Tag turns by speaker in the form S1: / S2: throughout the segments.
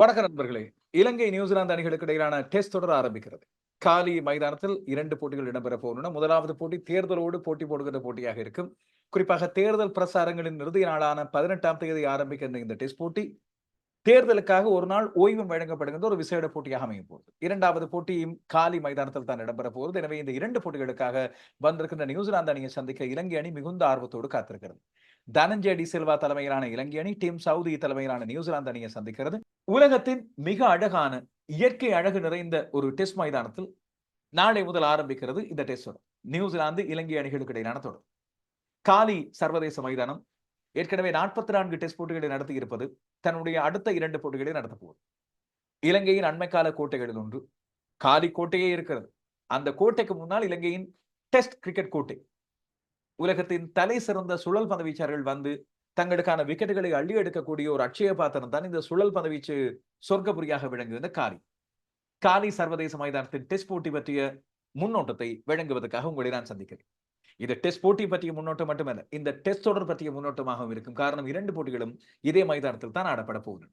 S1: வணக்க நண்பர்களே இலங்கை நியூசிலாந்து அணிகளுக்கு இடையிலான டெஸ்ட் தொடர் ஆரம்பிக்கிறது. காலி மைதானத்தில் இரண்டு போட்டிகள் இடம்பெற போகின்றன. முதலாவது போட்டி தேர்தலோடு போட்டி போடுகின்ற போட்டியாக இருக்கும். குறிப்பாக தேர்தல் பிரசாரங்களின் இறுதி நாளான பதினெட்டாம் தேதி ஆரம்பிக்கின்ற இந்த டெஸ்ட் போட்டி தேர்தலுக்காக ஒரு நாள் ஓய்வும் வழங்கப்படுகின்ற ஒரு விசேட போட்டியாக அமையும் போகுது இரண்டாவது போட்டியும் காலி மைதானத்தில் தான் இடம்பெற போகிறது. எனவே இந்த இரண்டு போட்டிகளுக்காக வந்திருக்கின்ற நியூசிலாந்து அணியை சந்திக்க இலங்கை அணி மிகுந்த ஆர்வத்தோடு காத்திருக்கிறது. தனஞ்சய டி செல்வா தலைமையிலான இலங்கை அணி டீம் சவுதி தலைமையிலான நியூசிலாந்து அணியை சந்திக்கிறது. உலகத்தின் மிக அழகான இயற்கை அழகு நிறைந்த ஒரு டெஸ்ட் மைதானத்தில் நாளை முதல் ஆரம்பிக்கிறது இந்த டெஸ்ட் தொடர். நியூசிலாந்து இலங்கை அணிகளுக்கு இடையிலான தொடர். காலி சர்வதேச மைதானம் ஏற்கனவே நாற்பத்தி நான்கு டெஸ்ட் போட்டிகளை நடத்தி இருப்பது தன்னுடைய அடுத்த இரண்டு போட்டிகளை நடத்தப்போகுது இலங்கையின் அண்மைக்கால கோட்டைகளில் ஒன்று காலி கோட்டையே இருக்கிறது. அந்த கோட்டைக்கு முன்னால் இலங்கையின் டெஸ்ட் கிரிக்கெட் கோட்டை. உலகத்தின் தலை சிறந்த சுழல் பந்தவீச்சாளர்கள் வந்து தங்களுக்கான விக்கெட்டுகளை அள்ளி எடுக்கக்கூடிய ஒரு அட்சய பாத்திரம் தான் இந்த சுழல் பதவீச்சு சொர்க்கபுரியாக விளங்குகின்ற காலி. காலி சர்வதேச மைதானத்தின் டெஸ்ட் போட்டி பற்றிய முன்னோட்டத்தை வழங்குவதற்காக உங்களை நான் சந்திக்கிறேன். இது டெஸ்ட் போட்டி பற்றிய முன்னோட்டம் மட்டுமல்ல இந்த டெஸ்ட் தொடர் பற்றிய முன்னோட்டமாகவும் இருக்கும். காரணம் இரண்டு போட்டிகளும் இதே மைதானத்தில் தான் ஆடப்பட போகின்றன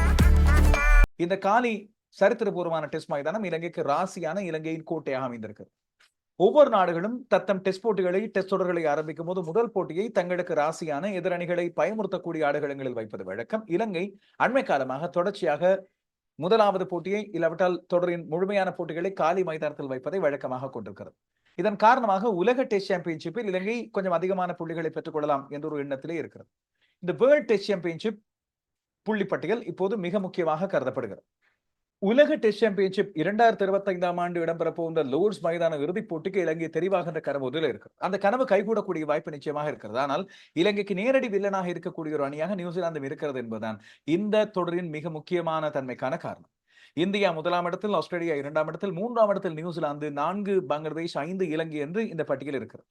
S1: இந்த காலி சரித்திரபூர்வமான டெஸ்ட் மைதானம் இலங்கைக்கு ராசியான இலங்கையின் கோட்டையாக அமைந்திருக்கு. ஒவ்வொரு நாடுகளும் தத்தம் டெஸ்ட் போட்டிகளை டெஸ்ட் தொடர்களை ஆரம்பிக்கும் போது முதல் போட்டியை தங்களுக்கு ராசியான எதிரணிகளை பயமுறுத்தக்கூடிய ஆடுகளங்களில் வைப்பது வழக்கம். இலங்கை அண்மை காலமாக தொடர்ச்சியாக முதலாவது போட்டியை இல்லாவிட்டால் தொடரின் முழுமையான போட்டிகளை காலி மைதானத்தில் வைப்பதை வழக்கமாக கொண்டிருக்கிறது. இதன் காரணமாக உலக டெஸ்ட் சாம்பியன்ஷிப்பில் இலங்கை கொஞ்சம் அதிகமான புள்ளிகளை பெற்றுக்கொள்ளலாம் என்ற ஒரு எண்ணத்திலே இருக்கிறது. இந்த வேர்ல்ட் டெஸ்ட் சாம்பியன்ஷிப் புள்ளிப்பட்டியல் இப்போது மிக முக்கியமாக கருதப்படுகிறது. உலக டெஸ்ட் சாம்பியன்ஷிப் இரண்டாயிரத்தி இருபத்தி ஐந்தாம் ஆண்டு இடம்பெற போகின்ற லோர்ஸ் மைதான இறுதிப் போட்டிக்கு இலங்கை தெரிவாகின்ற கனவு முதலில் இருக்கு அந்த கனவு கைகூடக்கூடிய வாய்ப்பு நிச்சயமாக இருக்கிறது. ஆனால் இலங்கைக்கு நேரடி வில்லனாக இருக்கக்கூடிய ஒரு அணியாக நியூசிலாந்து இருக்கிறது என்பதுதான் இந்த தொடரின் மிக முக்கியமான தன்மைக்கான காரணம். இந்தியா முதலாம் இடத்தில் ஆஸ்திரேலியா இரண்டாம் இடத்தில் மூன்றாம் இடத்தில் நியூசிலாந்து நான்கு பங்களாதேஷ் ஐந்து இலங்கை என்று இந்த பட்டியல் இருக்கிறது.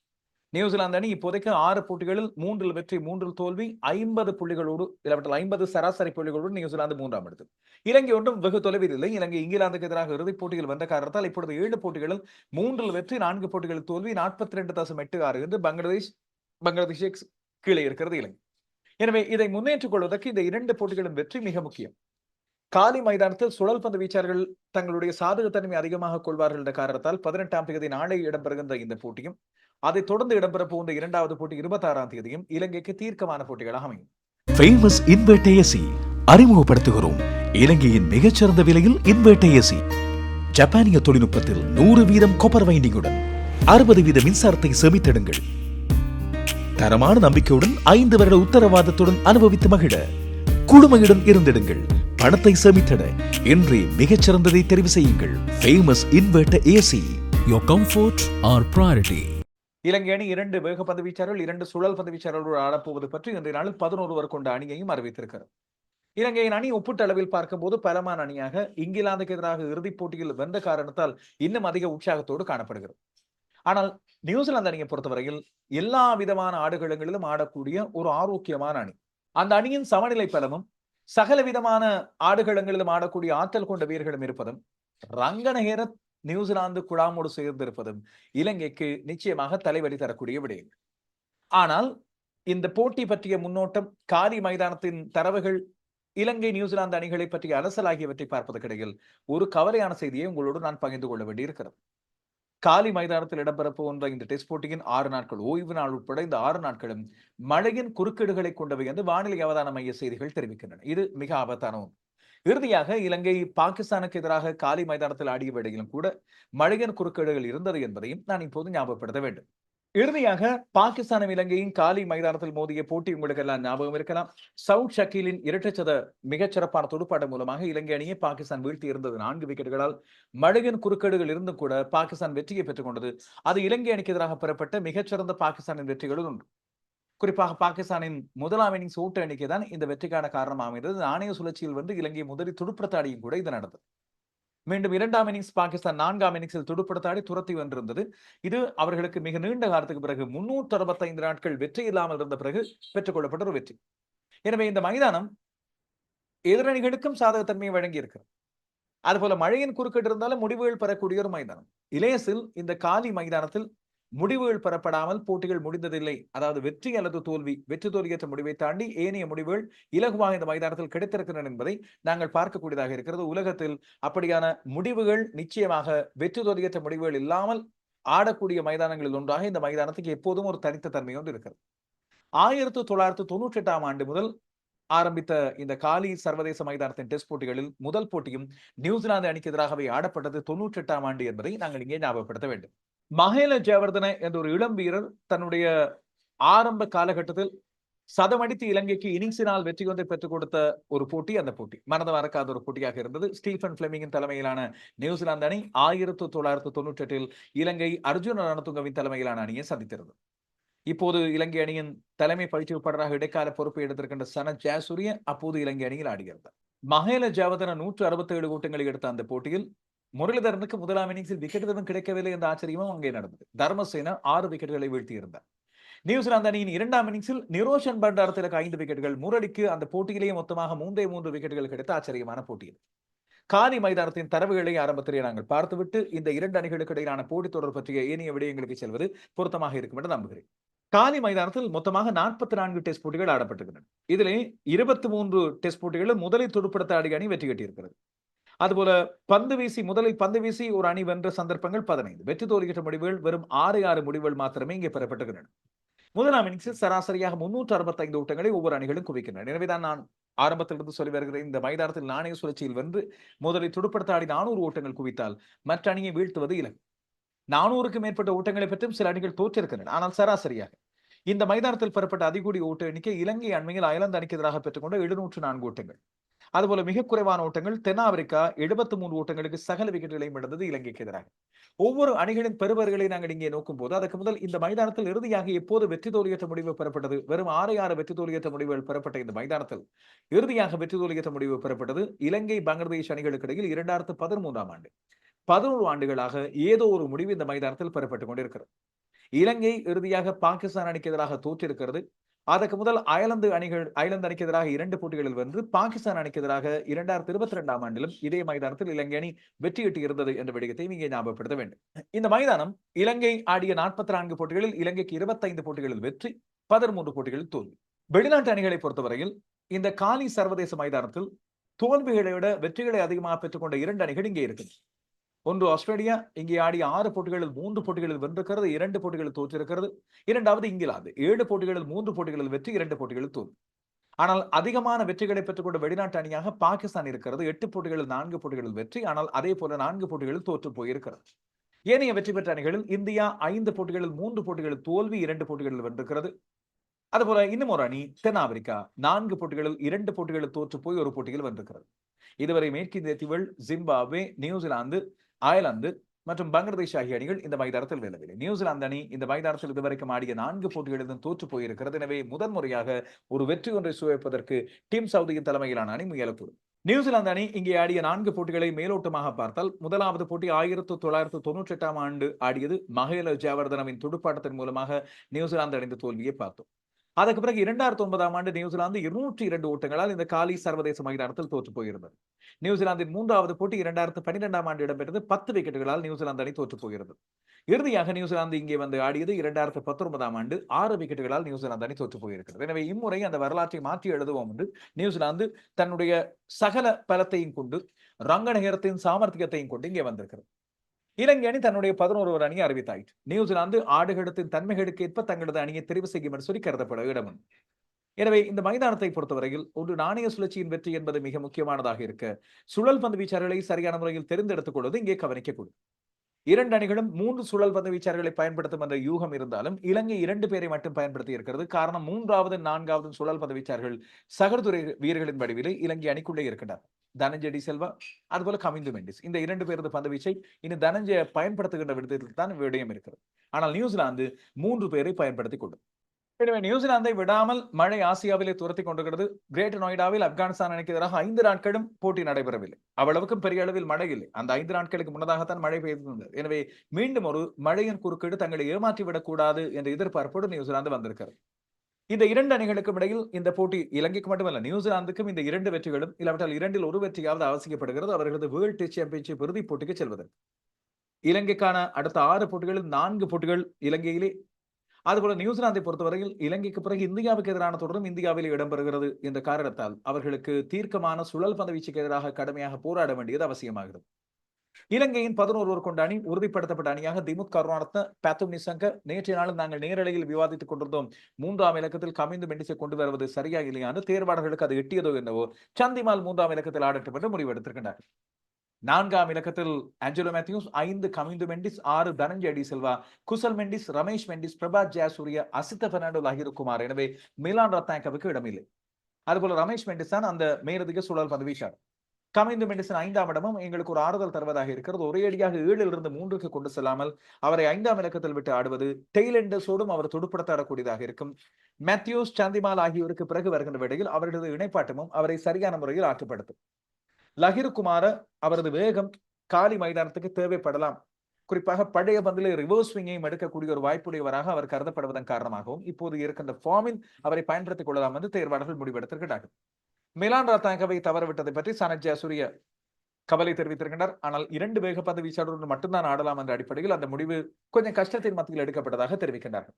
S1: நியூசிலாந்து அணி இப்போதைக்கு ஆறு போட்டிகளில் மூன்றில் வெற்றி மூன்றில் தோல்வி ஐம்பது புள்ளிகளோடு இல்லாவற்றில் ஐம்பது சராசரி புள்ளிகளோடு நியூசிலாந்து மூன்றாம் இடத்தில். இலங்கை ஒன்றும் வெகு தொலைவில் இல்லை. இலங்கை இங்கிலாந்துக்கு எதிராக இறுதிப் போட்டியில் வந்த காரணத்தால் இப்பொழுது ஏழு போட்டிகளில் மூன்றில் வெற்றி நான்கு போட்டிகளில் தோல்வி நாற்பத்தி ரெண்டு தசம் எட்டு ஆறு என்று பங்களாதேஷ் பங்களாதேஷ் கீழே இருக்கிறது இலங்கை. எனவே இதை முன்னேற்றுக் கொள்வதற்கு இந்த இரண்டு போட்டிகளின் வெற்றி மிக முக்கியம். காலி மைதானத்தில் சுழல் பந்து வீச்சாளர்கள் தங்களுடைய சாதகத்தன்மை அதிகமாக கொள்வார்கள் என்ற காரணத்தால் பதினெட்டாம் தேதி நாளை இடம்பெறுகின்ற இந்த போட்டியும் அதைத் தொடர்ந்து இடம்பெற போகின்ற இரண்டாவது போட்டி இருபத்தாறாம் தேதியும் இலங்கைக்கு தீர்க்கமான போட்டிகளாக அமையும்.
S2: ஃபேமஸ் இன்வெர்ட் ஏசி அறிமுகப்படுத்துகிறோம். இலங்கையின் மிகச்சிறந்த விலையில் இன்வெர்ட் ஏசி ஜப்பானிய தொழில்நுட்பத்தில் நூறு வீதம் கொப்பர் வைண்டிங்குடன் அறுபது வீத மின்சாரத்தை சேமித்திடுங்கள். தரமான நம்பிக்கையுடன் ஐந்து வருட உத்தரவாதத்துடன் அனுபவித்து மகிழ. குழுமையுடன் இருந்திடுங்கள். பணத்தை சேமித்திட இன்றே மிகச்சிறந்ததை தெரிவு செய்யுங்கள். Famous invert AC
S3: Your comfort, our priority.
S1: Ilangai அணி இரண்டு வேகப்பந்து வீச்சாளர்கள் இரண்டு சுழல் பந்து வீச்சாளர்களோடு ஆடப்போவது பற்றி இன்றைய நாளில் பதினோருவர் கொண்ட அணியையும் அறிவித்திருக்கிறது. இலங்கையின் அணி ஒப்பீட்டளவில் பார்க்கும்போது பலமான அணியாக இங்கிலாந்துக்கு எதிராக இறுதிப் போட்டியில் வென்ற காரணத்தால் இன்னும் அதிக உற்சாகத்தோடு காணப்படுகிறது. ஆனால் நியூசிலாந்து அணியை பொறுத்தவரையில் எல்லா விதமான ஆடுகளங்களிலும் ஆடக்கூடிய ஒரு ஆரோக்கியமான அணி. அந்த அணியின் சமநிலை பலமும் சகல விதமான ஆடுகளங்களிலும் ஆடக்கூடிய ஆற்றல் கொண்ட வீரர்களும் இருப்பதும் ரங்கநகர நியூசிலாந்து குழாமோடு சேர்ந்திருப்பதும் இலங்கைக்கு நிச்சயமாக தலைவலி தரக்கூடிய விடயம் ஆனால் இந்த போட்டி பற்றிய முன்னோட்டம் காலி மைதானத்தின் தரவுகள் இலங்கை நியூசிலாந்து அணிகளை பற்றிய அலசல் ஆகியவற்றை பார்ப்பதற்கிடையில் ஒரு கவலையான செய்தியை உங்களோடு நான் பகிர்ந்து கொள்ள வேண்டியிருக்கிறது. காலி மைதானத்தில் இடம்பெற இந்த டெஸ்ட் போட்டியின் ஆறு நாட்கள் ஓய்வு நாள் உட்பட இந்த ஆறு நாட்களும் மழையின் குறுக்கீடுகளை கொண்டவை என்று வானிலை அவதான மைய செய்திகள் தெரிவிக்கின்றன. இது மிக ஆபத்தான ஒன்று. இறுதியாக இலங்கை பாகிஸ்தானுக்கு எதிராக காலி மைதானத்தில் ஆடிய வேளையிலும் கூட மழையின் குறுக்கீடுகள் இருந்தது என்பதையும் நான் இப்போது ஞாபகப்படுத்த வேண்டும். இறுதியாக பாகிஸ்தானும் இலங்கையின் காலி மைதானத்தில் மோதிய போட்டி உங்களுக்கு எல்லாம் ஞாபகம் இருக்கலாம். சவுத் ஷக்கீலின் இரட்டைச்சத மிகச்சிறப்பான துடுப்பாட்டம் மூலமாக இலங்கை அணியை பாகிஸ்தான் வீழ்த்தி இருந்தது நான்கு விக்கெட்டுகளால். மழையின் குறுக்கீடுகள் இருந்தும் கூட பாகிஸ்தான் வெற்றியை பெற்றுக் கொண்டது. அது இலங்கை அணிக்கு எதிராக பெறப்பட்ட மிகச்சிறந்த பாகிஸ்தானின் வெற்றிகளும் ஒன்று. குறிப்பாக பாகிஸ்தானின் முதலாம் இன்னிங்ஸ் ஊட்ட எண்ணிக்கை தான் இந்த வெற்றிக்கான காரணமாக அமைந்தது நாணய சுழற்சியில் வந்து இலங்கை முதலில் துடுப்படுத்தாடியும் கூட இது நடந்தது. மீண்டும் இரண்டாம் இன்னிங்ஸ் பாகிஸ்தான் நான்காம் இன்னிங்ஸில் துடுப்படுத்தாடி துரத்தி வந்திருந்தது இது அவர்களுக்கு மிக நீண்ட காலத்துக்கு பிறகு முன்னூற்று அறுபத்தைந்து நாட்கள் வெற்றி இல்லாமல் இருந்த பிறகு பெற்றுக்கொள்ளப்பட்ட ஒரு வெற்றி. எனவே இந்த மைதானம் எதிரணிகளுக்கும் சாதகத்தன்மையை வழங்கி இருக்கிறது அதுபோல மழையின் குறுக்கிட்டு இருந்தாலும் முடிவுகள் பெறக்கூடிய ஒரு மைதானம். இலேசில் இந்த காலி மைதானத்தில் முடிவுகள் பெறப்படாமல் போட்டிகள் முடிந்ததில்லை. அதாவது வெற்றி அல்லது தோல்வி. வெற்றி தோல்வியற்ற முடிவை தாண்டி ஏனைய முடிவுகள் இலகுவாக இந்த மைதானத்தில் கிடைத்திருக்கின்றன என்பதை நாங்கள் பார்க்கக்கூடியதாக இருக்கிறது. உலகத்தில் அப்படியான முடிவுகள் நிச்சயமாக வெற்றி தோல்வியற்ற முடிவுகள் இல்லாமல் ஆடக்கூடிய மைதானங்களில் ஒன்றாக இந்த மைதானத்துக்கு எப்போதும் ஒரு தனித்த தன்மை ஒன்று இருக்கிறது. ஆயிரத்தி தொள்ளாயிரத்தி தொண்ணூற்றி எட்டாம் ஆண்டு முதல் ஆரம்பித்த இந்த காலி சர்வதேச மைதானத்தின் டெஸ்ட் போட்டிகளில் முதல் போட்டியும் நியூசிலாந்து அணிக்கு எதிராகவே ஆடப்பட்டது தொண்ணூற்றி எட்டாம் ஆண்டு என்பதை நாங்கள் இங்கே ஞாபகப்படுத்த வேண்டும். மகேல ஜெயவர்தன என்ற ஒரு இளம் வீரர் தன்னுடைய ஆரம்ப காலகட்டத்தில் சதமடித்து இலங்கைக்கு இன்னிங்ஸினால் வெற்றி கொண்டை பெற்றுக் கொடுத்த ஒரு போட்டி அந்த போட்டி. மனதை மறக்காத ஒரு போட்டியாக இருந்தது. ஸ்டீஃபன் பிளமிங்கின் தலைமையிலான நியூசிலாந்து அணி ஆயிரத்தி தொள்ளாயிரத்தி தொண்ணூற்றி எட்டில் இலங்கை அர்ஜுன ரணதுங்கவின் தலைமையிலான அணியை சந்தித்திருந்தது. இப்போது இலங்கை அணியின் தலைமை பயிற்சியாளராக இடைக்கால பொறுப்பை எடுத்திருக்கின்ற சன ஜாசூரியன் அப்போது இலங்கை அணியில் ஆடுகிறது மகேல ஜாவதன நூற்று அறுபத்தி ஏழு ஓட்டங்களை எடுத்த அந்த போட்டியில் முரளிதரனுக்கு முதலாம் இன்னிங்ஸில் விக்கெட் எதுவும் கிடைக்கவில்லை என்ற ஆச்சரியமும் அங்கே நடந்தது. தர்மசேனா ஆறு விக்கெட்டுகளை வீழ்த்தியிருந்தார். நியூசிலாந்து அணியின் இரண்டாம் இன்னிங்ஸில் நிரோஷன் பண்டாரத்திற்கு ஐந்து விக்கெட்டுகள் முரளிக்கு அந்த போட்டியிலேயே மொத்தமாக மூன்றே மூன்று விக்கெட்டுகள் கிடைத்த ஆச்சரியமான போட்டி இது. காலி மைதானத்தின் தரவுகளை ஆரம்பத்திலே நாங்கள் பார்த்துவிட்டு இந்த இரண்டு அணிகளுக்கு இடையிலான போட்டித் தொடர் பற்றிய ஏனைய விடயங்களுக்கு செல்வது பொருத்தமாக இருக்கும் என்று நம்புகிறேன். காலி மைதானத்தில் மொத்தமாக நாற்பத்தி நான்கு டெஸ்ட் போட்டிகள் ஆடப்பட்டிருக்கின்றன. இதிலே இருபத்தி மூன்று டெஸ்ட் போட்டிகளில் முதலில் துடுப்படுத்த ஆடிய அணி வெற்றி கட்டியிருக்கிறது. அதுபோல பந்து வீசி முதலில் பந்து வீசி ஒரு அணி வென்ற சந்தர்ப்பங்கள் பதினைந்து. வெற்றி தோல்கின்ற முடிவுகள் வெறும் ஆறு ஆறு முடிவுகள் மாத்திரமே இங்கே பெறப்பட்டுகின்றன. முதலாம் இன்னிங்ஸில் சராசரியாக முன்னூற்று அறுபத்தைந்து ஓட்டங்களை ஒவ்வொரு அணிகளும் குவிக்கின்றன. எனவேதான் நான் ஆரம்பத்திலிருந்து சொல்லி வருகிறேன் இந்த மைதானத்தில் நாணய சுழற்சியில் வென்று முதலில் துடுப்படுத்த ஆடி நானூறு ஓட்டங்கள் குவித்தால் மற்ற அணியை வீழ்த்துவது இலக்கு. நானூறுக்கு மேற்பட்ட ஓட்டங்களை பற்றியும் சில அணிகள் தோற்றிருக்கின்றன. ஆனால் சராசரியாக இந்த மைதானத்தில் பெறப்பட்ட அதிகூடி ஓட்ட எண்ணிக்கை இலங்கை அண்மையில் அயலந்து அணிக்கு எதிராக பெற்றுக்கொண்ட எழுநூற்று நான்கு ஓட்டங்கள். அதுபோல மிக குறைவான ஓட்டங்கள் தென்னாப்பிரிக்கா எழுபத்தி மூன்று ஓட்டங்களுக்கு சகல விக்கெட்டுகளையும் இழந்தது இலங்கைக்கு எதிராக. ஒவ்வொரு அணிகளின் பெறுவர்களை நாங்கள் இங்கே நோக்கும் போது அதற்கு முதல் இந்த மைதானத்தில் இறுதியாக எப்போது வெற்றி தோல்வியற்ற முடிவு பெறப்பட்டது? வெறும் ஆறு ஆறு வெற்றி தோல்வியற்ற முடிவுகள் பெறப்பட்ட இந்த மைதானத்தில் இறுதியாக வெற்றி தோல்வியற்ற முடிவு பெறப்பட்டது இலங்கை பங்களாதேஷ் அணிகளுக்கு இடையில் இரண்டாயிரத்து பதிமூன்றாம் ஆண்டு. பதினோரு ஆண்டுகளாக ஏதோ ஒரு முடிவு இந்த மைதானத்தில் பெறப்பட்டுக் கொண்டிருக்கிறது. இலங்கை இறுதியாக பாகிஸ்தான் அணிக்கு எதிராக தோற்றிருக்கிறது. அதற்கு முதல் அயலந்து அணிகள் அயர்லாந்து அணிக்கு எதிராக இரண்டு போட்டிகளில் வென்று பாகிஸ்தான் அணிக்கு எதிராக இரண்டாயிரத்தி இருபத்தி ரெண்டாம் ஆண்டிலும் இதே மைதானத்தில் இலங்கை அணி வெற்றியிட்டு இருந்தது என்ற விடயத்தை இங்கே ஞாபகப்படுத்த வேண்டும். இந்த மைதானம் இலங்கை ஆடிய நாற்பத்தி நான்கு போட்டிகளில் இலங்கைக்கு இருபத்தைந்து போட்டிகளில் வெற்றி பதிமூன்று போட்டிகளில் தோல்வி. வெளிநாட்டு அணிகளை பொறுத்தவரையில் இந்த காலி சர்வதேச மைதானத்தில் தோல்விகளை விட வெற்றிகளை அதிகமாக பெற்றுக்கொண்ட இரண்டு அணிகள் இங்கே இருக்கின்றன. ஒன்று ஆஸ்திரேலியா இங்கே ஆடிய ஆறு போட்டிகளில் மூன்று போட்டிகளில் வென்றிருக்கிறது இரண்டு போட்டிகளில் தோற்றிருக்கிறது. இரண்டாவது இங்கிலாந்து. ஏழு போட்டிகளில் மூன்று போட்டிகளில் வெற்றி இரண்டு போட்டிகளில் தோல்வி. ஆனால் அதிகமான வெற்றிகளை பெற்றுக்கொண்ட வெளிநாட்டு அணியாக பாகிஸ்தான் இருக்கிறது. எட்டு போட்டிகளில் நான்கு போட்டிகளில் வெற்றி ஆனால் அதே போல நான்கு போட்டிகளில் தோற்று போயிருக்கிறது. ஏனைய வெற்றி பெற்ற அணிகளில் இந்தியா ஐந்து போட்டிகளில் மூன்று போட்டிகளில் தோல்வி இரண்டு போட்டிகளில் வென்றிருக்கிறது. அதுபோல இன்னும் ஒரு அணி தென்னாப்பிரிக்கா நான்கு போட்டிகளில் இரண்டு போட்டிகளில் தோற்று போய் ஒரு போட்டியில் வென்றிருக்கிறது. இதுவரை மேற்கிந்திய தீவுகள் ஜிம்பாப்வே நியூசிலாந்து அயர்லாந்து மற்றும் பங்களாதேஷ் ஆகிய அணிகள் இந்த மைதானத்தில் வெல்லவில்லை நியூசிலாந்து அணி இந்த மைதானத்தில் இதுவரைக்கும் ஆடிய நான்கு போட்டிகளிலும் தோற்று போயிருக்கிறது. எனவே முதன்முறையாக ஒரு வெற்றி ஒன்றை சுவைப்பதற்கு டீம் சவுதியின் தலைமையிலான அணி முயலக்கூடும். நியூசிலாந்து அணி இங்கே ஆடிய நான்கு போட்டிகளை மேலோட்டமாக பார்த்தால் முதலாவது போட்டி ஆயிரத்தி தொள்ளாயிரத்தி தொன்னூற்றி எட்டாம் ஆண்டு ஆடியது மகேல ஜெயவர்தனவின் துடுப்பாட்டத்தின் மூலமாக நியூசிலாந்து அடைந்த தோல்வியை பார்த்தோம். அதுக்கு பிறகு இரண்டாயிரத்தி ஒன்பதாம் ஆண்டு நியூசிலாந்து இருநூற்றி இரண்டு ஓட்டங்களால் இந்த காலி சர்வதேச மைதானத்தில் தோற்று போயிருந்தது. நியூசிலாந்தின் மூன்றாவது போட்டி இரண்டாயிரத்து பன்னிரெண்டாம் ஆண்டு இடம்பெற்றது. பத்து விக்கெட்டுகளால் நியூசிலாந்து அணி தோற்று போகிறது. இறுதியாக நியூசிலாந்து இங்கே வந்து ஆடியது இரண்டாயிரத்து பத்தொன்பதாம் ஆண்டு ஆறு விக்கெட்டுகளால் நியூசிலாந்து அணி தோற்று போயிருக்கிறது. எனவே இம்முறை அந்த வரலாற்றை மாற்றி எழுதுவோம் என்று நியூசிலாந்து தன்னுடைய சகல பலத்தையும் கொண்டு ரங்கநகரத்தின் சாமர்த்தியத்தையும் கொண்டு இங்கே வந்திருக்கிறது. இலங்கை அணி தன்னுடைய பதினோரு ஒரு அணியை அறிவித்தாயிற்று. நியூசிலாந்து ஆடுகளத்தின் தன்மைகளுக்கு ஏற்ப தங்களது அணியை தெரிவு செய்யும் என்று சொல்லி கருதப்பட இடம் எனவே இந்த மைதானத்தை பொறுத்தவரையில் ஒரு நாணய சுழற்சியின் வெற்றி என்பது மிக முக்கியமானதாக இருக்க சுழல் பந்து வீச்சாளர்களை சரியான முறையில் தெரிந்தெடுத்துக் கொள்வது இங்கே கவனிக்கக்கூடும் இரண்டு அணிகளும் மூன்று சுழல் பந்து வீச்சாளர்களை பயன்படுத்தும் என்ற யூகம் இருந்தாலும் இலங்கை இரண்டு பேரை மட்டும் பயன்படுத்தி இருக்கிறது. காரணம் மூன்றாவது நான்காவது சுழல் பந்து வீச்சாளர்கள் சகர்துறை வீரர்களின் வடிவிலே இலங்கை அணிக்குள்ளே இருக்கின்றனர். தனஞ்செடி செல்வா அதுபோல கமிந்து மெண்டிஸ். இந்த இரண்டு பேரது பந்து வீச்சை இன்னும் தனஞ்சய பயன்படுத்துகின்ற விடத்தில் தான் விடயம் இருக்கிறது. ஆனால் நியூசிலாந்து மூன்று பேரை பயன்படுத்தி கொள்ளும். எனவே நியூசிலாந்தை விடாமல் மழை ஆசியாவிலே துரத்தி கொண்டிருக்கிறது. கிரேட்டர் நொய்டாவில் ஆப்கானிஸ்தான் அணிக்கு எதிராக ஐந்து நாட்களும் போட்டி நடைபெறவில்லை. அவ்வளவுக்கும் பெரிய அளவில் மழை இல்லை. அந்த ஐந்து நாட்களுக்கு முன்னதாகத்தான் மழை பெய்திருந்தது எனவே மீண்டும் ஒரு மழையின் குறுக்கீடு தங்களை ஏமாற்றி விடக்கூடாது என்ற எதிர்பார்ப்போடு நியூசிலாந்து வந்திருக்கிறது. இந்த இரண்டு அணிகளுக்கும் இடையில் இந்த போட்டி இலங்கைக்கு மட்டுமல்ல நியூசிலாந்துக்கும் இந்த இரண்டு வெற்றிகளும் இல்லாவிட்டால் இரண்டில் ஒரு வெற்றியாவது அவசியப்படுகிறது. அவர்களது வேர்ல்ட் டெஸ்ட் சாம்பியன்ஷிப் இறுதிப் போட்டிக்கு செல்வதற்கு. இலங்கைக்கான அடுத்த ஆறு போட்டிகளில் நான்கு போட்டிகள் இலங்கையிலே அதுபோல நியூசிலாந்தை பொறுத்தவரையில் இலங்கைக்கு பிறகு இந்தியாவுக்கு எதிரான தொடரும் இந்தியாவில் இடம்பெறுகிறது என்ற காரணத்தால் அவர்களுக்கு தீர்க்கமான சுழல் பதவீச்சுக்கு எதிராக கடுமையாக போராட வேண்டியது அவசியமாகிறது. இலங்கையின் பதினோருவர் கொண்ட அணி உறுதிப்படுத்தப்பட்ட அணியாக திமுத் கருணாரத்ன பேத்தும் நிசங்க நேற்றைய நாளில் நாங்கள் நேரலையில் விவாதித்துக் கொண்டிருந்தோம். மூன்றாம் இலக்கத்தில் கமிந்து மெண்டிசை கொண்டு வருவது சரியா இல்லையான்னு தேர்வாளர்களுக்கு அது எட்டியதோ என்னவோ சந்திமால் மூன்றாம் இலக்கத்தில் ஆடட்டும் என்று முடிவெடுத்திருக்கின்றார் நான்காம் இலக்கத்தில் ஆஞ்சலோ மேத்யூஸ் ஐந்து கமிந்து மெண்டிஸ் ஆறு தனஞ்சய் அடி செல்வா குசல் மெண்டிஸ் ரமேஷ் மெண்டிஸ் பிரபாத் ஜெயசூரிய அசித்த பெர்னாண்டோ லஹிருக்குமார் எனவே மிலான் ரத்தாங்கவுக்கு இடமில்லை. அதுபோல ரமேஷ் மெண்டிஸ் தான் அந்த மேலதிக சுழல் பந்து வீச்சார் கமிந்து மெண்டிசன் ஐந்தாம் இடமும் எங்களுக்கு ஒரு ஆறுதல் தருவதாக இருக்கிறது. ஒரே அடியாக ஏழில் இருந்து மூன்றுக்கு கொண்டு செல்லாமல் அவரை ஐந்தாம் இலக்கத்தில் விட்டு ஆடுவது டெய்லெண்டர்ஸோடும் அவர் துடுப்படுத்தாடக்கூடியதாக இருக்கும். மேத்யூஸ் சந்திமால் ஆகியோருக்கு பிறகு வருகின்ற வேளையில் அவர்களது இணைப்பாட்டமும் அவரை சரியான முறையில் ஆற்றுப்படுத்தும். லஹிருக்குமார அவரது வேகம் காலி மைதானத்துக்கு தேவைப்படலாம். குறிப்பாக பழைய பந்திலே ரிவர்ஸ் ஸ்விங்கையும் எடுக்கக்கூடிய ஒரு வாய்ப்புடையவராக அவர் கருதப்படுவதன் காரணமாகவும் இப்போது இருக்கின்ற ஃபார்மில் அவரை பயன்படுத்திக் கொள்ளலாம் என்று தேர்வாளர்கள் முடிவெடுத்திருக்கிறார்கள். மிலான் ரத்தாங்கவை தவறவிட்டதை பற்றி சனத் ஜாசூரிய கவலை தெரிவித்திருக்கின்றார் ஆனால் இரண்டு வேகப்பந்து வீச்சாளர்கள் மட்டும்தான் ஆடலாம் என்ற அடிப்படையில் அந்த முடிவு கொஞ்சம் கஷ்டத்தின் மத்தியில் எடுக்கப்பட்டதாக தெரிவிக்கின்றார்கள்.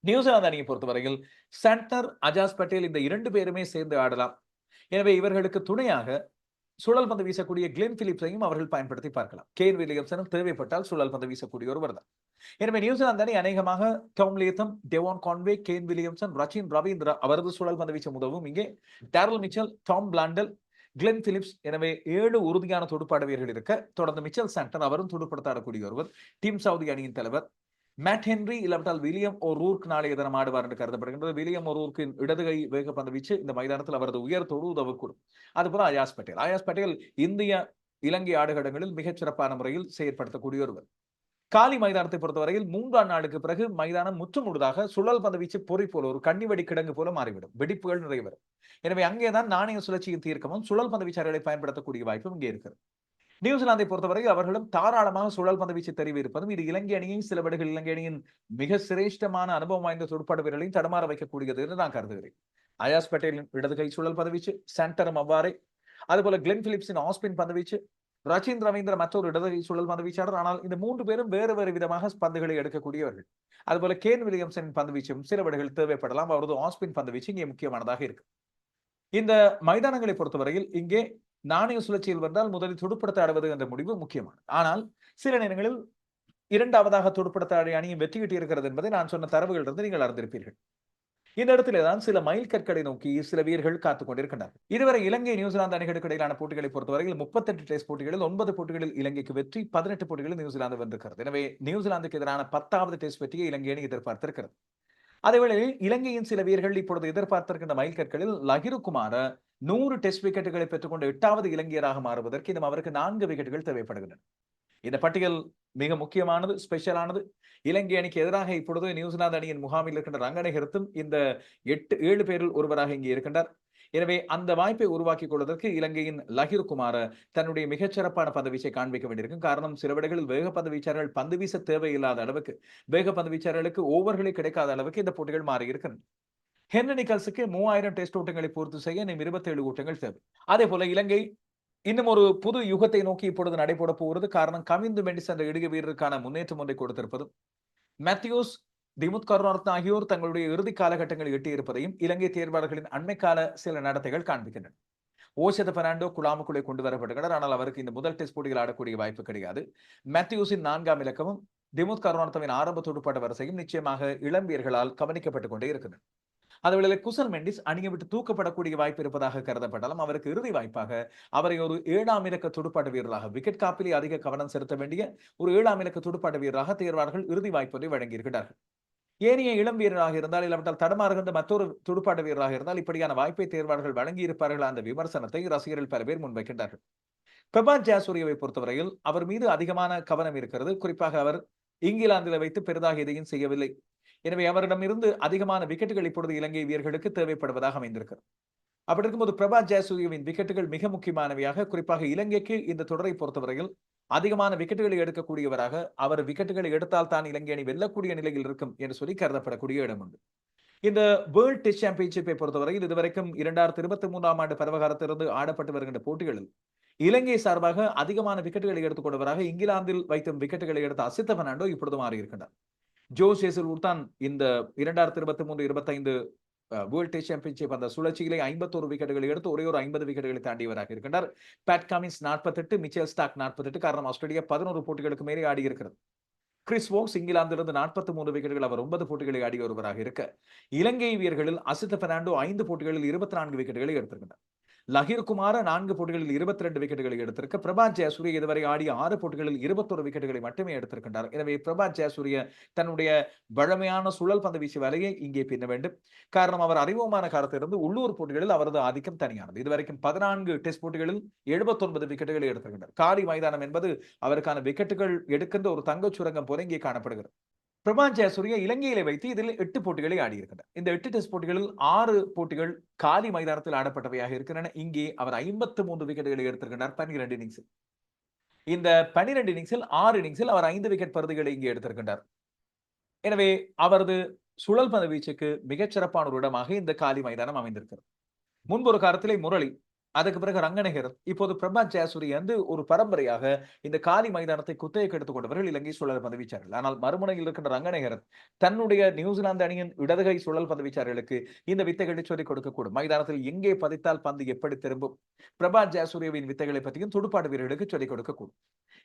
S1: நியூசிலாந்து அணியை பொறுத்தவரையில் சென்டர் அஜாஸ் பட்டேல் இந்த இரண்டு பேருமே சேர்ந்து ஆடலாம். எனவே இவர்களுக்கு துணையாக சுழல் பந்து வீசக்கூடிய கிளென் பிலிப்ஸையும் அவர்கள் பயன்படுத்தி பார்க்கலாம். கேன் வில்லியம்சனும் தேவைப்பட்டால் சுழல் பந்து வீசக்கூடிய ஒருவர் தான் எனவே நியூசிலாந்து அணி அநேகமாக Tom Latham Devon Conway Kane Williamson Rachin Ravindra அவரது சுழல் பந்து வீச்ச உதவும். இங்கே Daryl Mitchell Tom Blundell Glenn Phillips எனவே ஏழு உறுதியான துடுப்பாட வீரர்கள் இருக்க தொடர்ந்து மிச்சல் சாண்டன் அவரும் துடுப்படுத்தாடக்கூடிய ஒருவர் டீம் சவுதி அணியின் தலைவர் மேட் ஹென்ரி இல்லாவிட்டால் வில்லியம் ஓ ரூர்க் நாளைய தினம் ஆடுவார் என்று கருதப்படுகின்றது. வில்லியம் ஓ ரூர்க்கின் இடதுகை வேகப்பந்து வீச்சு இந்த மைதானத்தில் அவரது உயரத்தோடு உதவக்கூடும். அதுபோல அயாஸ் பட்டேல். அயாஸ் பட்டேல் இந்திய இலங்கை ஆடுகளங்களில் மிகச் சிறப்பான முறையில் செயற்படுத்தக்கூடிய ஒருவர். காலி மைதானத்தை பொறுத்தவரையில் மூன்றாம் நாளுக்கு பிறகு மைதானம் முற்றுமுழுதாக சுழல் பந்து வீச்சு பொறி போல ஒரு கன்னிவெடி கிடங்கு போல மாறிவிடும். வெடிப்புகள் நிறைய வரும். எனவே அங்கேதான் நாணய சுழற்சியின் தீர்க்கமும் சுழல் பந்து வீச்சாளர்களை பயன்படுத்தக்கூடிய வாய்ப்பும் இங்கே இருக்கிறது. நியூசிலாந்தை பொறுத்தவரை அவர்களும் தாராளமாக சுழல் பந்து வீச்சு தெரிவி இருப்பதும் இது இலங்கை அணியின் சில வேடுகள் இலங்கை அணியின் மிக சிரேஷ்டமான அனுபவம் வாய்ந்த துடுப்பாடு வீரர்களையும் தடமாற வைக்கக்கூடியது என்று நான் கருதுகிறேன். அயாஸ் பட்டேலின் இடது கை சுழல் பதவீச்சு சென்டரும் அவ்வாறே. அதுபோல கிளென் பிலிப்ஸின் ஆஸ்பின் பந்துவீச்சு ரச்சின் ரவீந்திர மற்றொரு இடதுகை சுழல் பந்து வீச்சாளர் ஆனால் இந்த மூன்று பேரும் வேறு வேறு விதமாக பந்துகளை எடுக்கக்கூடியவர்கள். அதுபோல கேன் வில்லியம்சன் பந்து வீச்சும் சில விடைகள் தேவைப்படலாம் அவரது ஆஸ்பின் பந்து வீச்சு இங்கே முக்கியமானதாக இருக்கு. இந்த மைதானங்களை பொறுத்தவரையில் இங்கே நாணய சுழற்சியில் வந்தால் முதலில் துடுப்படுத்த ஆடுவது என்ற முடிவு முக்கியமானது. ஆனால் சில நேரங்களில் இரண்டாவதாக துடுப்படுத்த ஆடிய அணியும் வெற்றி கிட்டி இருக்கிறது என்பதை நான் சொன்ன தரவுகள் இருந்து நீங்கள் அறிந்திருப்பீர்கள். இந்த இடத்திலே தான் சில மைல் கற்களை நோக்கி சில வீரர்கள் காத்துக் கொண்டிருக்கின்றனர் இதுவரை இலங்கை நியூசிலாந்து அணிகளுக்கு இடையிலான போட்டிகளை பொறுத்தவரையில் முப்பத்தெட்டு டெஸ்ட் போட்டிகளில் ஒன்பது போட்டிகளில் இலங்கைக்கு வெற்றி பதினெட்டு போட்டிகளில் நியூசிலாந்து வென்றிருக்கிறது. எனவே நியூசிலாந்துக்கு எதிரான பத்தாவது டெஸ்ட் வெற்றியை இலங்கை அணி எதிர்பார்த்திருக்கிறது. அதேவேளையில் இலங்கையின் சில வீரர்கள் இப்பொழுது எதிர்பார்த்திருக்கின்ற மைல் கற்களில் லஹிருக்குமார நூறு டெஸ்ட் விக்கெட்டுகளை பெற்றுக்கொண்ட எட்டாவது இலங்கையராக மாறுவதற்கு இன்னும் அவருக்கு நான்கு விக்கெட்டுகள் தேவைப்படுகின்றன. இந்த பட்டியல் மிக முக்கியமானது ஸ்பெஷலானது இலங்கை அணிக்கு எதிராக இப்பொழுது நியூசிலாந்து அணியின் முகாமில் இருக்கின்ற ரங்கநகரத்தும் இந்த எட்டு ஏழு பேரில் ஒருவராக இங்கே இருக்கின்றார். எனவே அந்த வாய்ப்பை உருவாக்கிக் கொள்வதற்கு இலங்கையின் லஹிர் குமார தன்னுடைய மிகச்சிறப்பான பந்துவீச்சை காண்பிக்க வேண்டியிருக்கும். காரணம் சில விடைகளில் வேக பந்து பந்து வீச தேவையில்லாத அளவுக்கு வேக பந்து ஓவர்களே கிடைக்காத அளவுக்கு இந்த போட்டிகள் மாறி இருக்கின்றன ஹென்ரி நிக்கல்ஸுக்கு மூவாயிரம் டெஸ்ட் ஓட்டங்களை பூர்த்தி செய்ய இன்னும் இருபத்தேழு ஓட்டங்கள் தேவை. அதே போல இலங்கை இன்னும் ஒரு புது யுகத்தை நோக்கி இப்பொழுது நடைபெற போகிறது. காரணம் கவிந்து மெண்டிஸ் என்ற இடுகை வீரருக்கான முன்னேற்றம் ஒன்றை கொடுத்திருப்பதும் மேத்யூஸ் திமுத் கருணாரத்ன ஆகியோர் தங்களுடைய இறுதி காலகட்டங்களில் எட்டியிருப்பதையும் இலங்கை தேர்வாளர்களின் அண்மை கால சில நடத்தைகள் காண்பிக்கின்றன. ஓஷத பெர்னாண்டோ குழாமுக்குள்ளே கொண்டு வரப்படுகிறார் ஆனால் அவருக்கு இந்த முதல் டெஸ்ட் போட்டியில் ஆடக்கூடிய வாய்ப்பு கிடையாது. மேத்யூஸின் நான்காம் இலக்கமும் திமுத் கருணாரத்னவின் ஆரம்ப துடுப்பாட்ட வரிசையும் நிச்சயமாக இளம் வீரர்களால் கவனிக்கப்பட்டுக் கொண்டே இருக்கின்றன. அதுவேளை குசல் மெண்டிஸ் அணியை விட்டு தூக்கப்படக்கூடிய வாய்ப்பு இருப்பதாக கருதப்பட்டாலும் அவருக்கு இறுதி வாய்ப்பாக அவரை ஒரு ஏழாம் இலக்க துடுப்பாட்ட வீரராக விக்கெட் காப்பிலே அதிக கவனம் செலுத்த வேண்டிய ஒரு ஏழாம் இலக்க துடுப்பாட்ட வீரராக தேர்வாளர்கள் இறுதி வாய்ப்பை வழங்கியிருக்கிறார்கள். ஏனைய இளம் வீரராக இருந்தால் இல்லாவிட்டால் தடமாறுகின்ற மற்றொரு துடுப்பாட்ட வீரராக இருந்தால் இப்படியான வாய்ப்பை தேர்வாளர்கள் வழங்கியிருப்பார்கள் அந்த விமர்சனத்தை ரசிகர்கள் பல பேர் முன்வைக்கின்றார்கள். பெபா ஜாசூரியவை பொறுத்தவரையில் அவர் மீது அதிகமான கவனம் இருக்கிறது. குறிப்பாக அவர் இங்கிலாந்தில் வைத்து பெரிதாக எதையும் செய்யவில்லை. எனவே அவரிடமிருந்து அதிகமான விக்கெட்டுகள் இப்பொழுது இலங்கை வீரர்களுக்கு தேவைப்படுவதாக அமைந்திருக்கிறது. அப்படி இருக்கும்போது பிரபா ஜெயசூரியவின் விக்கெட்டுகள் மிக முக்கியமானவையாக குறிப்பாக இலங்கைக்கு இந்த தொடரை பொறுத்தவரையில் அதிகமான விக்கெட்டுகளை எடுக்கக்கூடியவராக அவர் விக்கெட்டுகளை எடுத்தால் தான் இலங்கை அணி வெல்லக்கூடிய நிலையில் இருக்கும் என்று சொல்லி கருதப்படக்கூடிய இடம் உண்டு. இந்த வேர்ல்ட் டெஸ்ட் சாம்பியன்ஷிப்பை பொறுத்தவரையில் இதுவரைக்கும் இரண்டாயிரத்தி இருபத்தி மூன்றாம் ஆண்டு பரவகாரத்திலிருந்து ஆடப்பட்டு வருகின்ற போட்டிகளில் இலங்கை சார்பாக அதிகமான விக்கெட்டுகளை எடுத்துக்கொண்டவராக இங்கிலாந்தில் வைத்தும் விக்கெட்டுகளை எடுத்த அசித்த பெர்னாண்டோ இப்பொழுது மாறியிருக்கின்றார். ஜோஸ் ஜோ தான் இந்த இரண்டாயிரத்தி இருபத்தி மூன்று இருபத்தைந்து வேர்ல்ட் டெஸ்ட் சாம்பியன்ஷிப் அந்த சுழற்சியிலே ஐம்பத்தோரு விக்கெட்டுகளை எடுத்து ஒரே ஒரு ஐம்பது விக்கெட்டுகளை தாண்டியவராக இருக்கின்றார். பேட் காமின்ஸ் நாற்பத்தெட்டு மிச்சல் ஸ்டாக் நாற்பத்தெட்டு காரணம் ஆஸ்திரேலியா பதினோரு போட்டிகளுக்கு மேலே ஆடி இருக்கிறது. கிறிஸ் வோக்ஸ் இங்கிலாந்திலிருந்து நாற்பத்தி மூன்று விக்கெட்டுகள் அவர் ஒன்பது போட்டிகளை ஆடி வருவராக இருக்க. இலங்கை வீரர்களில் அசித்த பெர்னாண்டோ ஐந்து போட்டிகளில் இருபத்தி நான்கு விக்கெட்டுகளை எடுத்திருக்கின்றார். லஹீர் குமார நான்கு போட்டிகளில் இருபத்தி ரெண்டு விக்கெட்டுகளை எடுத்திருக்க. பிரபா ஜெயசூரிய இதுவரை ஆடிய ஆறு போட்டிகளில் இருபத்தொரு விக்கெட்டுகளை மட்டுமே எடுத்திருக்கின்றார். எனவே பிரபா ஜெயசூரிய தன்னுடைய வழமையான சுழல் பந்து வீச்சு வேலையை இங்கே பின்ன வேண்டும். காரணம் அவர் அறிமுகமான காலத்திலிருந்து உள்ளூர் போட்டிகளில் அவரது ஆதிக்கம் தனியானது. இதுவரைக்கும் பதினான்கு டெஸ்ட் போட்டிகளில் எழுபத்தொன்பது விக்கெட்டுகளை எடுத்திருக்கின்றார். காலி மைதானம் என்பது அவருக்கான விக்கெட்டுகள் எடுக்கின்ற ஒரு தங்கச் சுரங்கம் போல இங்கே காணப்படுகிறது. பிரபான் ஜெயசூரிய இலங்கையில வைத்து இதில் எட்டு போட்டிகளை ஆடியிருக்கின்றனர். இந்த எட்டு டெஸ்ட் போட்டிகளில் ஆறு போட்டிகள் காலி மைதானத்தில் ஆடப்பட்டவையாக இருக்கின்றன. இங்கே அவர் ஐம்பத்து மூன்று விக்கெட்டுகளை எடுத்திருக்கின்றார் பன்னிரண்டு இன்னிங்ஸில் இந்த பன்னிரண்டு இன்னிங்ஸில் ஆறு இன்னிங்ஸில் அவர் ஐந்து விக்கெட் பருதுகளை இங்கே எடுத்திருக்கின்றார். எனவே அவரது சுழல் பந்து வீச்சுக்கு மிகச்சிறப்பான ஒரு இடமாக இந்த காலி மைதானம் அமைந்திருக்கிறது. முன்பு ஒரு காலத்திலே முரளி அதுக்கு பிறகு ரங்கநகர் இப்போது பிரபா ஜெயசூரி வந்து ஒரு பரம்பரையாக இந்த காலி மைதானத்தை குத்தகைக்கு எடுத்துக் கொண்டவர்கள் இலங்கை சுழல் பதவிச்சார்கள். ஆனால் மறுமுனையில் இருக்கின்ற ரங்கநகர் தன்னுடைய நியூசிலாந்து அணியின் இடதுகை சுழல் பதவிச்சார்களுக்கு இந்த வித்தைகளை சொல்லிக் கொடுக்கக்கூடும். மைதானத்தில் எங்கே பதித்தால் பந்து எப்படி திரும்பும்? பிரபா ஜெயசூரியவின் வித்தைகளை பற்றியும் துடுப்பாட்டு வீரர்களுக்கு சொல்லிக் கொடுக்கக்கூடும்.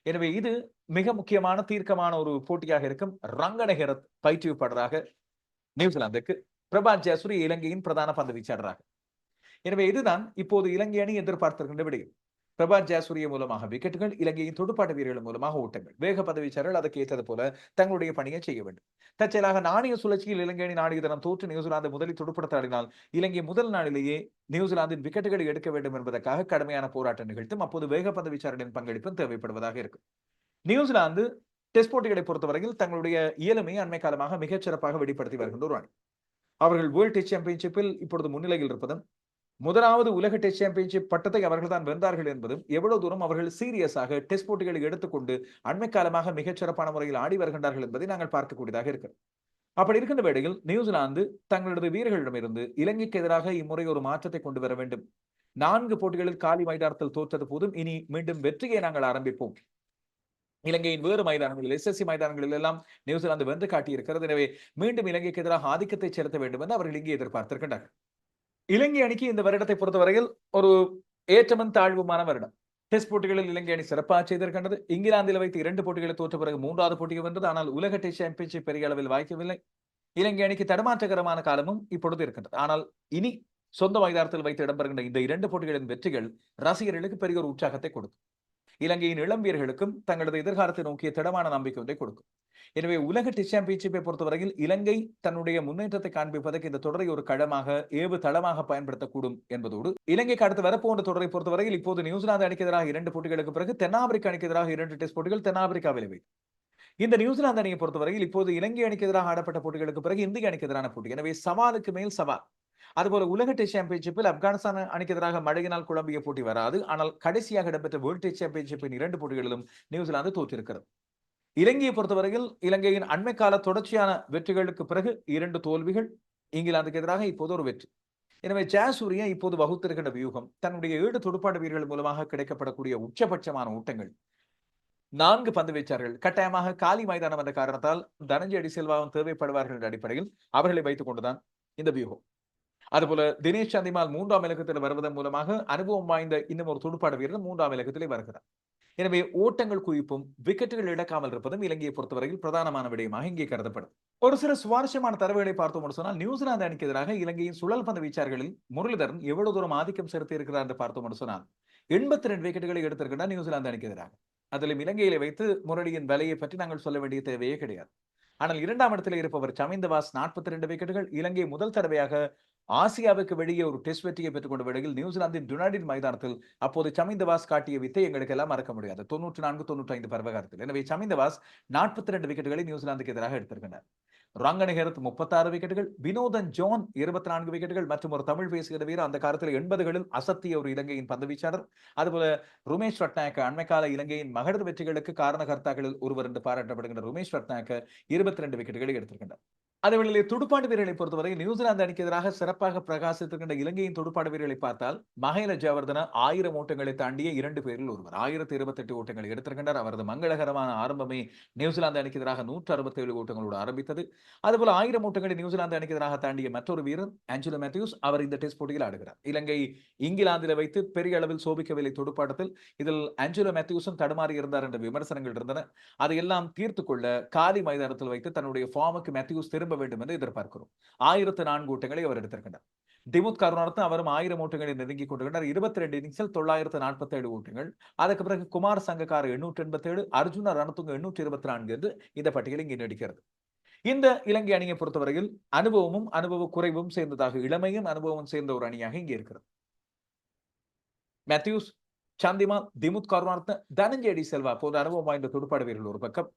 S1: எனவே இது மிக முக்கியமான தீர்க்கமான ஒரு போட்டியாக இருக்கும் ரங்கநகரத் பயிற்றுவிப்பாளராக நியூசிலாந்துக்கு பிரபா ஜெயசூரி இலங்கையின் பிரதான பந்து வீச்சாளராக. எனவே இதுதான் இப்போது இலங்கை அணி எதிர்பார்த்திருக்கின்ற விடயம். பிரபாத் ஜாசூரிய மூலமாக விக்கெட்டுகள் இலங்கையின் துடுப்பாட்ட வீரர்கள் மூலமாக ஓட்டங்கள். வேக பதவிச்சாரர்கள் அதற்கு ஏற்றது போல தங்களுடைய பணியை செய்ய வேண்டும். தற்செயலாக நாணய சுழற்சியில் இலங்கை அணி நாணய தினம் தோற்று நியூசிலாந்து முதலில் துடுப்படுத்தாடினால் இலங்கை முதல் நாளிலேயே நியூசிலாந்தின் விக்கெட்டுகளை எடுக்க வேண்டும் என்பதற்காக கடுமையான போராட்டம் நிகழ்த்தும். அப்போது வேக பதவிச்சாரர்களின் பங்களிப்பும் தேவைப்படுவதாக இருக்கும். நியூசிலாந்து டெஸ்ட் போட்டிகளை பொறுத்தவரையில் தங்களுடைய இயலுமையை அண்மை காலமாக மிகச்சிறப்பாக வெளிப்படுத்தி வருகின்ற ஒரு அணி. அவர்கள் வேர்ல்ட் டெஸ்ட் சாம்பியன்ஷிப்பில் இப்பொழுது முன்னிலையில் இருப்பதும் முதலாவது உலக டெஸ்ட் சாம்பியன்ஷிப் பட்டத்தை அவர்கள் தான் வென்றார்கள் என்பதும் எவ்வளவு தூரம் அவர்கள் சீரியஸாக டெஸ்ட் போட்டிகளை எடுத்துக்கொண்டு அண்மை காலமாக மிகச் சிறப்பான முறையில் ஆடி வருகின்றார்கள் என்பதை நாங்கள் பார்க்கக்கூடியதாக இருக்கிறது. அப்படி இருக்கின்ற வேளையில் நியூசிலாந்து தங்களது வீரர்களிடமிருந்து இலங்கைக்கு எதிராக இம்முறை ஒரு மாற்றத்தை கொண்டு வர வேண்டும். நான்கு போட்டிகளில் காலி மைதானத்தில் தோற்றது போதும். இனி மீண்டும் வெற்றியை நாங்கள் ஆரம்பிப்போம். இலங்கையின் வேறு மைதானங்களில் எஸ்எஸ்சி மைதானங்களில் எல்லாம் நியூசிலாந்து வென்று காட்டியிருக்கிறது. எனவே மீண்டும் இலங்கைக்கு எதிராக ஆதிக்கத்தை செலுத்த வேண்டும் என்று அவர்கள் இங்கே எதிர்பார்த்திருக்கின்றார்கள். இலங்கை அணிக்கு இந்த வருடத்தை பொறுத்தவரையில் ஒரு ஏற்றமும் தாழ்வுமான வருடம். டெஸ்ட் போட்டிகளில் இலங்கை அணி சிறப்பாக செய்திருக்கின்றது. இங்கிலாந்தில் வைத்து இரண்டு போட்டிகளை தோற்ற பிறகு மூன்றாவது போட்டிக்கு வென்றது. ஆனால் உலக டெஸ்ட் சாம்பியன்ஷிப் பெரிய அளவில் வாய்க்கவில்லை. இலங்கை அணிக்கு தடுமாற்றகரமான காலமும் இப்பொழுது இருக்கின்றது. ஆனால் இனி சொந்த மைதானத்தில் வைத்து இடம்பெறுகின்ற இந்த இரண்டு போட்டிகளின் வெற்றிகள் ரசிகர்களுக்கு பெரிய ஒரு உற்சாகத்தை கொடுக்கும். இலங்கையின் இளம் வீரர்களுக்கும் தங்களது எதிர்காலத்தை நோக்கிய திடமான நம்பிக்கை ஒன்றை கொடுக்கும். எனவே உலக டெஸ்ட் சாம்பியன்ஷிப்பை பொறுத்தவரையில் இலங்கை தன்னுடைய முன்னேற்றத்தை காண்பிப்பதற்கு இந்த தொடரை ஒரு களமாக ஏவு தளமாக பயன்படுத்தக்கூடும் என்பதோடு இலங்கைக்கு அடுத்து வரப்போன்ற தொடரை பொறுத்தவரையில் இப்போது நியூசிலாந்து அணிக்கு எதிராக இரண்டு போட்டிகளுக்கு பிறகு தென்னாப்பிரிக்கா அணிக்கு எதிராக இரண்டு டெஸ்ட் போட்டிகள் தென்னாப்பிரிக்காவில் வை இந்த நியூசிலாந்து அணியை பொறுத்தவரையில் இப்போது இலங்கை அணிக்கு எதிராக ஆடப்பட்ட போட்டிகளுக்கு பிறகு இந்திய அணிக்கு எதிரான போட்டி. எனவே சவாலுக்கு மேல் சவால். அதுபோல உலக டெஸ்ட் சாம்பியன்ஷிப்பில் ஆப்கானிஸ்தான் அணிக்கு எதிராக மழையினால் குழம்பிய போட்டி வராது. ஆனால் கடைசியாக இடம்பெற்ற வேர்ல்ட் டெஸ்ட் சாம்பியன்ஷிப்பின் இரண்டு போட்டிகளிலும் நியூசிலாந்து தோற்றிருக்கிறது. இலங்கையை பொறுத்தவரையில் இலங்கையின் அண்மை கால தொடர்ச்சியான வெற்றிகளுக்கு பிறகு இரண்டு தோல்விகள் இங்கிலாந்துக்கு எதிராக இப்போது ஒரு வெற்றி. எனவே ஜாசூரிய இப்போது வகுத்திருக்கின்ற வியூகம் தன்னுடைய ஏழு துடுப்பாட்ட வீரர்கள் மூலமாக கிடைக்கப்படக்கூடிய உச்சபட்சமான ஊட்டங்கள் நான்கு பந்து வீச்சார்கள். கட்டாயமாக காலி மைதானம் என்ற காரணத்தால் தனஞ்சய் அடி செல்வாவும் தேவைப்படுவார்கள் என்ற அடிப்படையில் அவர்களை வைத்துக் கொண்டுதான் இந்த வியூகம். அதுபோல தினேஷ் சந்திமால் மூன்றாம் இலக்கத்தில் வருவதன் மூலமாக அனுபவம் வாய்ந்த இன்னும் ஒரு துடுப்பாடு வீரர் மூன்றாம் இலக்கத்திலே வருகிறார். எனவே ஓட்டங்கள் குவிப்பும் விக்கெட்டுகள் இழக்காமல் இருப்பதும் இலங்கையை பொறுத்தவரையில் பிரதானமான விடயமாக இங்கே கருதப்படும் ஒரு சில சுவாரஸ்யமான தரவுகளை பார்த்தோம் சொன்னால் நியூசிலாந்து அணிக்கு எதிராக இலங்கையின் சுழல் பந்து வீச்சார்களில் முரளிதரன் எவ்வளவு தூரம் ஆதிக்கம் செலுத்தி இருக்கிறார் என்று பார்த்தோம் சொன்னால் எண்பத்தி ரெண்டு விக்கெட்டுகளை எடுத்திருக்கிறார் நியூசிலாந்து அணிக்கு எதிராக. அதிலும் இலங்கையில வைத்து முரளியின் விலையை பற்றி நாங்கள் சொல்ல வேண்டிய தேவையே கிடையாது. ஆனால் இரண்டாம் இடத்தில் இருப்பவர் சமிந்தவாஸ் நாற்பத்தி ரெண்டு விக்கெட்டுகள் இலங்கை முதல் தடவையாக ஆசியாவுக்கு வெளியே ஒரு டெஸ்ட் வெற்றியை பெற்றுக்கொண்ட வேளையில் நியூசிலாந்தின் டுனாடின் மைதானத்தில் அப்போது சமிந்தவாஸ் காட்டிய வித்தை எங்களுக்கு எல்லாம் மறக்க முடியாது. தொண்ணூற்று நான்கு தொண்ணூற்றி ஐந்து பருவகாரத்தில் எனவே சமிந்தவாஸ் நாற்பத்தி ரெண்டு விக்கெட்டுகளை நியூசிலாந்துக்கு எதிராக எடுத்திருக்கின்றனர். ரங்கனிகரத் முப்பத்தாறு விக்கெட்டுகள் வினோதன் ஜோன் இருபத்தி நான்கு விக்கெட்டுகள் மற்றும் ஒரு தமிழ் பேசுகிற வீரர் அந்த காலத்தில் எண்பதுகளில் அசத்திய ஒரு இலங்கையின் பந்து வீச்சாளர். அதுபோல ருமேஷ் ரட்நாயக்க அண்மைக்கால இலங்கையின் மகளிர் வெற்றிகளுக்கு காரணகர்த்தாக்களில் ஒருவர் என்று பாராட்டப்படுகின்ற ருமேஷ் ரட்நாயக்க இருபத்தி ரெண்டு விக்கெட்டுகளை எடுத்திருக்கின்றார். அதேவேளையிலே துடுப்பாட்டு வீரர்களை பொறுத்தவரை நியூசிலாந்து அணிக்கு எதிராக சிறப்பாக பிரகாசித்திருக்கின்ற இலங்கையின் துடுப்பாட்டு வீரர்களை பார்த்தால் மகேல ஜவர்தன ஆயிரம் ஓட்டங்களை தாண்டிய இரண்டு பேரில் ஒருவர். ஆயிரத்தி இருபத்தி எட்டு ஓட்டங்களை எடுத்திருக்கின்றார். அவரது மங்களகரமான ஆரம்பமே நியூசிலாந்து அணிக்கு எதிராக நூற்று அறுபத்தி ஏழு ஓட்டங்களோடு ஆரம்பித்தது. அதுபோல ஆயிரம் ஓட்டங்களை நியூசிலாந்து அணிக்கு எதிராக தாண்டிய மற்றொரு வீரர் ஆஞ்சலோ மேத்யூஸ் அவர் இந்த டெஸ்ட் போட்டியில் ஆடுகிறார். இலங்கை இங்கிலாந்தில் வைத்து பெரிய அளவில் சோபிக்கவில்லை துடுப்பாட்டத்தில். இதில் ஆஞ்சலோ மேத்யூஸும் தடுமாறி இருந்தார் என்ற விமர்சனங்கள் இருந்தன. அதையெல்லாம் தீர்த்து கொள்ள காலி மைதானத்தில் வைத்து தன்னுடைய ஃபார்முக்கு மேத்யூஸ் திரும்ப வேண்டும் என்று எதிர்பார்க்கிறோம். ஆயிரத்து நான்கு ஓட்டங்களை அவர் எடுத்திருக்கின்றார் திமுத் கருணார்த்தம் அவரும் ஆயிரம் ஓட்டங்களை நெருங்கி கொண்டிருக்கிறார். இருபத்தி ரெண்டு இன்னிங்ஸில் தொள்ளாயிரத்து நாற்பத்தி ஏழு ஓட்டங்கள். அதுக்கு பிறகு குமார் சங்கக்கார எண்ணூற்றி எண்பத்தி ஏழு அர்ஜுன ரணத்துங்க எண்ணூற்றி இருபத்தி நான்கு என்று இந்த பட்டியல் இங்கே நடிக்கிறது. இந்த இலங்கை அணியை பொறுத்தவரையில் அனுபவமும் அனுபவ குறைவும் சேர்ந்ததாக இளமையும் அனுபவமும் சேர்ந்த ஒரு அணியாக இங்கே இருக்கிறது. மேத்யூஸ் சாந்திமா திமுத் கருணார்த்த தனஞ்சேடி செல்வா போன்ற அனுபவம் வாய்ந்த துடுப்பாடு வீரர்கள் ஒரு பக்கம்.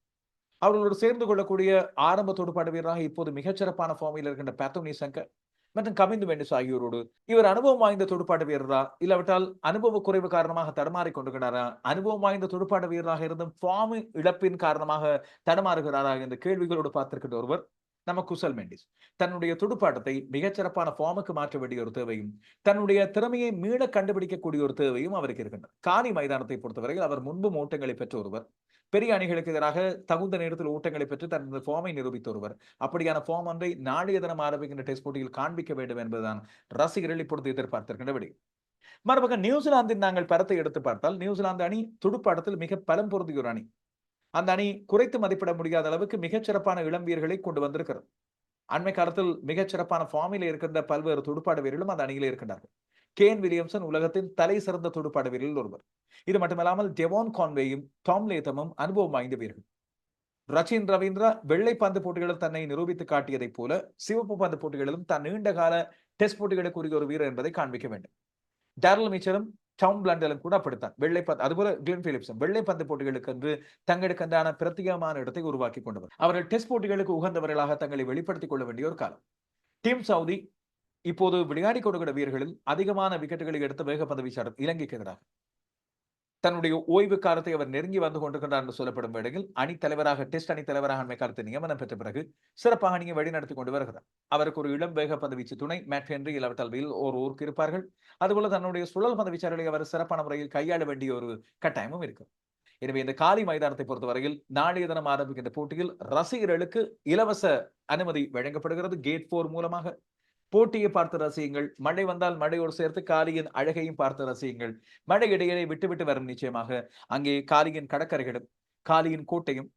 S1: அவர்களோடு சேர்ந்து கொள்ளக்கூடிய ஆரம்ப துடுப்பாடு வீரராக இப்போது மிகச்சிறப்பான ஃபார்மில் இருக்கின்ற பேத்தோனி சங்கர் மற்றும் கவிந்து வெண்டிஸ் ஆகியோரோடு இவர் அனுபவம் வாய்ந்த துடுப்பாட்டு வீரரா? இல்லாவிட்டால் அனுபவ குறைவு காரணமாக தடுமாறி கொண்டிருக்கிறாரா? அனுபவம் வாய்ந்த துடுப்பாட்டு வீரராக இருந்தும் ஃபார்ம் இழப்பின் காரணமாக தடுமாறுகிறாரா? என்ற கேள்விகளோடு பார்த்திருக்கின்ற ஒருவர் நம்ம குசல் மெண்டிஸ். தன்னுடைய துடுப்பாட்டத்தை மிகச்சிறப்பான ஃபார்முக்கு மாற்ற வேண்டிய ஒரு தேவையும் தன்னுடைய திறமையை மீள கண்டுபிடிக்கக்கூடிய ஒரு தேவையும் அவருக்கு இருக்கின்றது. காணி மைதானத்தை பொறுத்தவரையில் அவர் முன்பு ஓட்டங்களை பெற்ற ஒருவர். பெரிய அணிகளுக்கு எதிராக தகுந்த நேரத்தில் ஊட்டங்களை பெற்று தனது ஃபார்மை நிரூபித்த ஒருவர். அப்படியான ஃபார்ம் ஒன்றை நாளைய தினம் ஆரம்பிக்கின்ற டெஸ்ட் போட்டியில் காண்பிக்க வேண்டும் என்பதுதான் ரசிகர்கள் இப்பொழுது எதிர்பார்த்திருக்கின்ற விடை. மறுபக்கம் நியூசிலாந்தின் நாங்கள் பரத்தை எடுத்து பார்த்தால் நியூசிலாந்து அணி துடுப்பாட்டத்தில் மிக பலம் பொருந்திய ஒரு அணி. அந்த அணி குறைத்து மதிப்பிட முடியாத அளவுக்கு மிகச்சிறப்பான இளம் வீரர்களை கொண்டு வந்திருக்கிறது. அண்மை காலத்தில் மிகச்சிறப்பான ஃபார்மில் இருக்கின்ற பல்வேறு துடுப்பாட வீரர்களும் அந்த அணியில் இருக்கின்றார்கள். கேன் வில்லியம்சன் உலகத்தின் தலை சிறந்த துடுப்பாட வீரர்கள் ஒருவர். இது மட்டுமல்லாமல் டெவான் கான்வேயும் டாம் லேத்தமும் அனுபவம் வாய்ந்த வீரர்கள். ரச்சின் ரவீந்திரா வெள்ளை பந்து போட்டிகளில் தன்னை நிரூபித்து காட்டியதைப் போல சிவப்பு பந்து போட்டிகளிலும் தான் நீண்ட கால டெஸ்ட் போட்டிகளுக்கு உரிய ஒரு வீரர் என்பதை காண்பிக்க வேண்டும். டேரல் மிச்சரும் டாம் பிளண்டலும் கூட அப்படித்தான். வெள்ளை பந்து அதுபோல கிளின் பிலிப்ஸும் வெள்ளை பந்து போட்டிகளுக்கு என்று தங்களுக்கு அந்தான பிரத்யேகமான இடத்தை உருவாக்கி கொண்டவர். அவர்கள் டெஸ்ட் போட்டிகளுக்கு உகந்தவர்களாக தங்களை வெளிப்படுத்திக் கொள்ள வேண்டிய ஒரு காலம். டீம் சவுதி இப்போது விளையாடி கொடுக்கிற வீரர்களில் அதிகமான விக்கெட்டுகளை எடுத்த வேகப்பந்து வீச்சாளர் இலங்கைக்கு எதிராக தன்னுடைய ஓய்வு காலத்தை அவர் நெருங்கி வந்து கொண்டிருக்கிறார் என்று சொல்லப்படும் வேளையில் அணி தலைவராக டெஸ்ட் அணி தலைவராக அண்மை காலத்தில் நியமனம் பெற்ற பிறகு சிறப்பாக அணியை வழிநடத்தி கொண்டு வருகிறார். அவருக்கு ஒரு இளம் வேக பந்து துணை மேட் ஹென்றி இல்லாவிட்டால் ஒரு ஊருக்கு இருப்பார்கள். அதுபோல தன்னுடைய சுழல் பந்து அவர் சிறப்பான முறையில் கையாள வேண்டிய ஒரு கட்டாயமும் இருக்கும் எனவே இந்த காலி மைதானத்தை பொறுத்தவரையில் நாளைய தினம் ஆரம்பிக்கின்ற போட்டியில் ரசிகர்களுக்கு இலவச அனுமதி வழங்கப்படுகிறது. கேட் போர் மூலமாக போட்டியை பார்த்து ரசியுங்கள். மழை வந்தால் மழையோடு சேர்த்து காலியின் அழகையும் பார்த்து ரசியுங்கள். மழை இடையிலே விட்டு விட்டு வரும் நிச்சயமாக. அங்கே காலியின் கடற்கரைகளும் காலியின் கோட்டையும்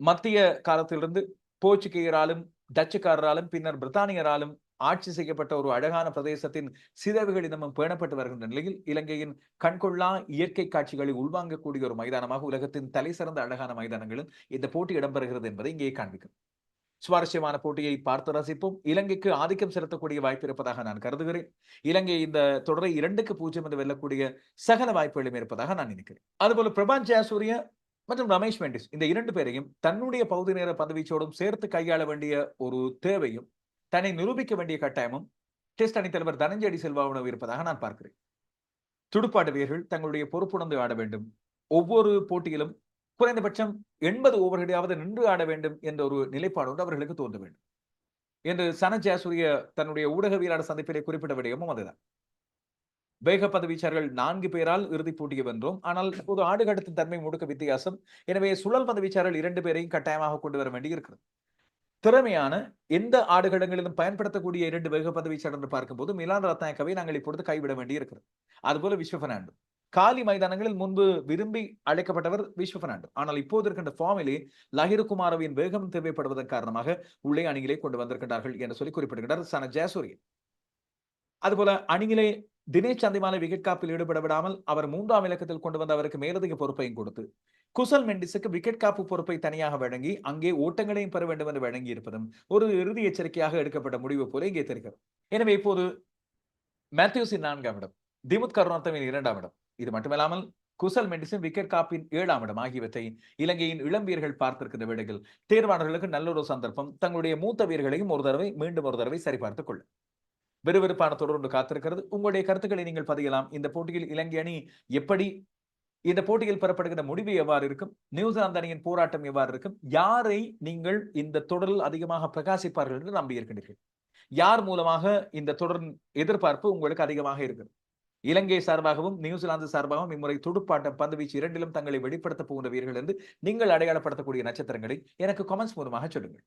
S1: மத்திய காலத்திலிருந்து போர்ச்சுகேயராலும் டச்சுக்காரராலும் பின்னர் பிரித்தானியராலும் ஆட்சி செய்யப்பட்ட ஒரு அழகான பிரதேசத்தின் சிதைவுகள் இன்னமும் பேணப்பட்டு வருகின்ற நிலையில் இலங்கையின் கண்கொள்ளா இயற்கை காட்சிகளை உள்வாங்கக்கூடிய ஒரு மைதானமாக உலகத்தின் தலை சிறந்த அழகான மைதானங்களும் இந்த போட்டி இடம்பெறுகிறது என்பதை இங்கே காண்பிக்கும். சுவாரஸ்யமான போட்டியை பார்த்து ரசிப்போம். இலங்கைக்கு ஆதிக்கம் செலுத்தக்கூடிய வாய்ப்பு இருப்பதாக நான் கருதுகிறேன். இலங்கை இந்த தொடரை இரண்டுக்கு பூஜ்ஜியம் என்று வெல்லக்கூடிய சகல வாய்ப்புகளும் இருப்பதாக நான் நினைக்கிறேன். அதுபோல பிரபான் ஜெயசூரிய மற்றும் ரமேஷ் மெண்டிஸ் இந்த இரண்டு பேரையும் தன்னுடைய பகுதி நேர பதவிச்சோடும் சேர்த்து கையாள வேண்டிய ஒரு தேவையும் தன்னை நிரூபிக்க வேண்டிய கட்டாயமும் டெஸ்ட் அணித்தலைவர் தனஞ்சயடி தனஞ்செடி செல்வாவுடன் இருப்பதாக நான் பார்க்கிறேன். துடுப்பாட்ட வீரர்கள் தங்களுடைய பொறுப்புணர்ந்து ஆட வேண்டும். ஒவ்வொரு போட்டியிலும் குறைந்தபட்சம் எண்பது ஓவர்களையாவது நின்று ஆட வேண்டும் என்ற ஒரு நிலைப்பாடு ஒன்று அவர்களுக்கு தோன்ற வேண்டும். என்று சன ஜாசூரிய தன்னுடைய ஊடகவியலாளர் சந்திப்பிலே குறிப்பிட்ட விடயமும் அதுதான். வேக பதவீச்சார்கள் நான்கு பேரால் இறுதிப் போட்டியை வென்றோம். ஆனால் இப்போது ஆடுகடத்தின் தன்மை முடுக்க வித்தியாசம். எனவே சுழல் பதவீச்சார்கள் இரண்டு பேரையும் கட்டாயமாக கொண்டு வர வேண்டி இருக்கிறது. திறமையான எந்த ஆடுகளங்களிலும் பயன்படுத்தக்கூடிய இரண்டு வேக பதவீச்சாளர் என்று பார்க்கும்போது மிலான் ரத்னாயக்கவை நாங்கள் இப்பொழுது கைவிட வேண்டி இருக்கிறது. அதுபோல விஸ்வ பெர்னாண்டோ. காலி மைதானங்களில் முன்பு விரும்பி அழைக்கப்பட்டவர் விஸ்வ பெர்னாண்டோ. ஆனால் இப்போது இருக்கின்ற ஃபார்மிலே லஹிரு குமாரவின் வேகம் தேவைப்படுவதன் காரணமாக உள்ளே அணியிலே கொண்டு வந்திருக்கின்றார்கள் என்று சொல்லி குறிப்பிடுகிறார் சன ஜெயசூரியன். அதுபோல அணியிலே தினேஷ் சந்திமாலை விக்கெட் காப்பில் ஈடுபட விடாமல் அவர் மூன்றாம் இலக்கத்தில் கொண்டு வந்த அவருக்கு மேலதிக பொறுப்பையும் கொடுத்து குசல் மெண்டிஸுக்கு விக்கெட் காப்பு பொறுப்பை தனியாக வழங்கி அங்கே ஓட்டங்களையும் பெற வேண்டும் என்று வழங்கி இருப்பதும் ஒரு இறுதி எச்சரிக்கையாக எடுக்கப்பட்ட முடிவு போல இங்கே தெரிகிறது. எனவே இப்போது மேத்யூஸின் நான்காம் இடம் திமுத் கருணாத்தவின் இரண்டாம் இடம். இது மட்டுமல்லாமல் குசல் மெண்டிஸின் விக்கெட் காப்பின் ஏழாம் இடம் ஆகியவற்றை இலங்கையின் இளம் வீரர்கள் பார்த்திருக்கிற வேளையில் தேர்வாளர்களுக்கு நல்ல ஒரு சந்தர்ப்பம். தங்களுடைய மூத்த வீரர்களையும் ஒரு தடவை மீண்டும் ஒரு தடவை சரிபார்த்துக் கொள்ளும் விறுவிறுப்பான தொடர்ந்து காத்திருக்கிறது. உங்களுடைய கருத்துக்களை நீங்கள் பதியலாம். இந்த போட்டியில் இலங்கை அணி எப்படி இந்த போட்டியில் பெறப்படுகிற முடிவு எவ்வாறு இருக்கும்? நியூசிலாந்து அணியின் போராட்டம் எவ்வாறு இருக்கும்? யாரை நீங்கள் இந்த தொடரில் அதிகமாக பிரகாசிப்பார்கள் என்று நம்பியிருக்கின்றீர்கள்? யார் மூலமாக இந்த தொடர் எதிர்பார்ப்பு உங்களுக்கு அதிகமாக இருக்கிறது? இலங்கை சார்பாகவும் நியூசிலாந்து சார்பாகவும் இம்முறை துடுப்பாட்டம் பந்துவீச்சு இரண்டிலும் தங்களை வெளிப்படுத்த போகின்ற வீரர்கள் என்று நீங்கள் அடையாளப்படுத்தக்கூடிய நட்சத்திரங்களை எனக்கு கமெண்ட்ஸ் மூலமாக சொல்லுங்கள்.